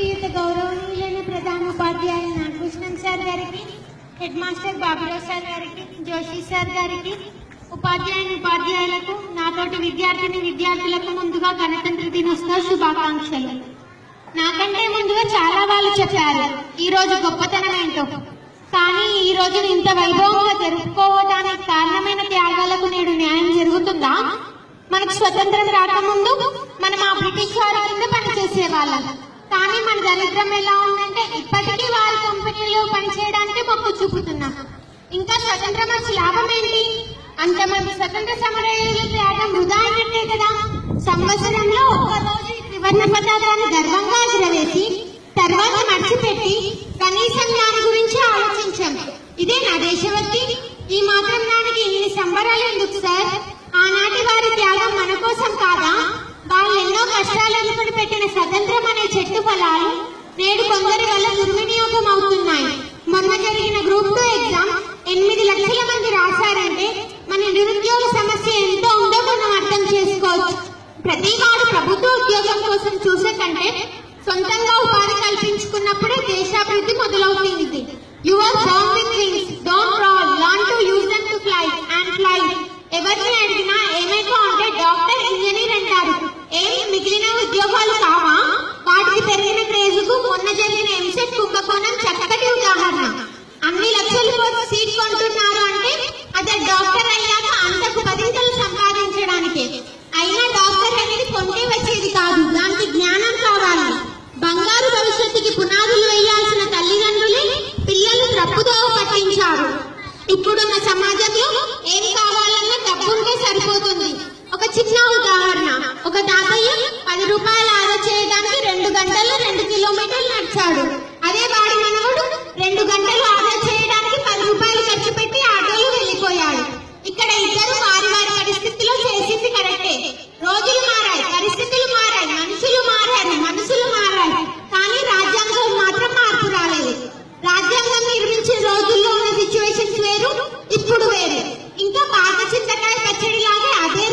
గౌరవనీయులైన ప్రధాన ఉపాధ్యాయులు నాగభూషణం సార్ గారికి హెడ్ మాస్టర్ బాబురావు సార్ గారికి జోషి సార్ గారికి ఉపాధ్యాయుని ఉపాధ్యాయులకు నాతోటి విద్యార్థిని విద్యార్థులకు ముందుగా గణతంత్ర దినోత్సవ శుభాకాంక్షలు. నాకంటే ముందుగా చాలా వాళ్ళు చెప్పారు ఈ రోజు గొప్పతనం ఏంటో. కానీ ఈ రోజు ఇంత వైభవంగా జరుపుకోవడానికి కారణమైన త్యాగాలకు నేడు న్యాయం జరుగుతుందా? మనకు స్వతంత్రం రాకముందు మనం ఆ బ్రిటిష్ వారి కింద పనిచేసే వాళ్ళం కానీ మన దరిద్రం ఎలా ఉందంటే ఇప్పటికీ వారి కంపెనీలో పనిచేయడానికి మొక్కు చూపుతున్నాం. ఇంకా స్వతంత్రం వచ్చి లాభం ఏంటి? అంతమంది స్వతంత్ర సమరయోధుల త్యాగం వృధా అయినట్టే కదా. సంవత్సరంలో ఒక్క రోజు త్రివర్ణ పతాకాన్ని గర్వంగా ఎగురవేసి తర్వాత మర్చిపెట్టి కనీసం దాని గురించి ఆలోచించాం. ఇదే నా దేశభక్తి. ఈ మాత్రం దానికి ఇన్ని సంబరాలు ఎందుకు సార్? ఆనాటి వారి త్యాగం మన కోసం కాదా? వాళ్ళు ఎన్నో కష్టాలు ముందు ఫలాలు నేడు కొందరి వల్ల దుర్వినియోగం అవుతున్నాయి. మొన్న జరిగిన గ్రూప్ టూ ఎగ్జామ్ ఎనిమిది లక్షల మంది రాశారంటే మన నిరుద్యోగ సమస్య ఎంతో ఉందో మనం అర్థం చేసుకోవచ్చు. ప్రతి వాడు ప్రభుత్వ ఉద్యోగం కోసం చూసే కంటే సొంతంగా ఉపాధి కల్పించుకున్నప్పుడే దేశాభివృద్ధి మొదలవుతుంది. Your born with wings don't రాల్ learn to use them to fly and fly ఎవరిని అడిగినా ఏమైనా అంటే డాక్టర్ ఇంజనీర్ అంటారు. ఏం మిగిలిన ఉద్యోగాలు కావా? వాటికి పెరిగిన క్రేజుకు మొన్న జరిగిన ఎంసెట్ కుంభకోణం చక్కటి ఉదాహరణ. అన్ని లక్షలు సీట్ కొంటున్నారు అంటే అదే డాక్టర్ అయ్యాక అంతకు పదింతలు సంపాదించడానికి. అయినా డాక్టర్ అనేది కొంటే వచ్చేది కాదు దానికి జ్ఞానం కావాలి. బంగారు భవిష్యత్తుకి పునాదులు వేయాల్సిన తల్లిదండ్రులే పిల్లలు తప్పుదోవ పట్టించారు. ఇప్పుడున్న సమాజంలో ఏం కావాలన్నా డబ్బుంటే సరిపోతుంది. ఒక చిన్న ఉదాహరణ ఒక తాతయ్య పది రూపాయలు ఇచ్చాడు. అదే వాడి మనవుడు రెండు గంటలు ఆర్డర్ చేయడానికి పది రూపాయలు ఖర్చు పెట్టి ఆటోలో వెళ్ళిపోయాడు. ఇక్కడ ఇద్దరు వారి వారి పరిస్థితిలో చేసింది కరెక్టే. రోజులు మారాయి పరిస్థితులు మారాయి మనుషులు మారాయి మనుషులు మారాయి. కానీ రాజ్యాంగం మాత్రం మార్పు రాలేదు. రాజ్యాంగం నిర్మించిన రోజుల్లో ఉన్న సిచ్యువేషన్స్ వేరు ఇప్పుడు వేరు. ఇంకా పాత చింతకాయ పచ్చడి లాగే అదే